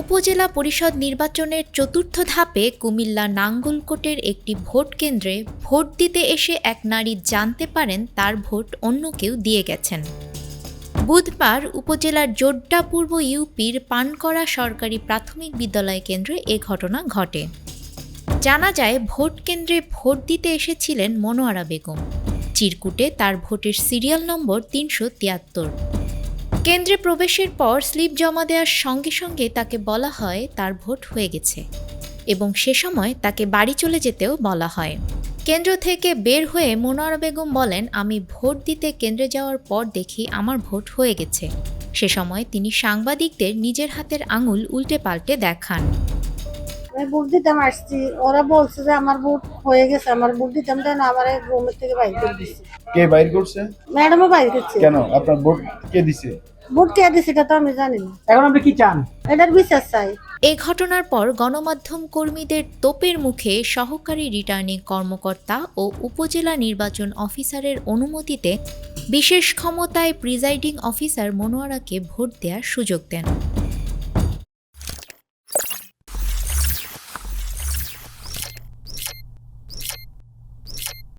উপজেলা পরিষদ নির্বাচনের চতুর্থ ধাপে কুমিল্লা নাঙ্গলকোটের একটি ভোট কেন্দ্রে ভোট দিতে এসে এক নারী জানতে পারেন তার ভোট অন্য কেউ দিয়ে গেছেন। বুধবার উপজেলার জোড্ডা পূর্ব ইউপির পানকরা সরকারি প্রাথমিক বিদ্যালয় কেন্দ্রে এ ঘটনা ঘটে। জানা যায়, ভোট কেন্দ্রে ভোট দিতে এসেছিলেন মনোয়ারা বেগম। চিরকুটে তার ভোটের সিরিয়াল নম্বর তিনশো তিয়াত্তর। কেন্দ্রে প্রবেশের পর স্লিপ জমা দেওয়ার সঙ্গে সঙ্গে তাকে বলা হয় তার ভোট হয়ে গেছে এবং সে সময় তাকে বাড়ি চলে যেতেও বলা হয়। কেন্দ্র থেকে বের হয়ে মনোয়ারা বেগম বলেন আমি ভোট দিতে কেন্দ্রে যাওয়ার পর দেখি আমার ভোট হয়ে গেছে। সে সময় তিনি সাংবাদিকদের নিজের হাতের আঙুল উল্টে পাল্টে দেখান। আমি ভোট দিতাম আসছি। ওরা বলছে যে আমার ভোট হয়ে গেছে। আমার ভোট দিতাম তাই না আমার রুমের থেকে বাইর করে দিচ্ছে কে বাইর করছে? ম্যাডামও বাইর করছে। কেন? আপনার ভোট কে দিছে? ভোট কে দিছে এটা তো আমি জানি না। এখন আপনি কি চান? এটার বিচার চাই। এ ঘটনার পর গণমাধ্যম কর্মীদের তোপের মুখে সহকারী রিটার্নিং কর্মকর্তা ও উপজেলা নির্বাচন অফিসারের অনুমতিতে বিশেষ ক্ষমতায় প্রিজাইডিং অফিসার মনোয়ারাকে ভোট দেওয়ার সুযোগ দেন।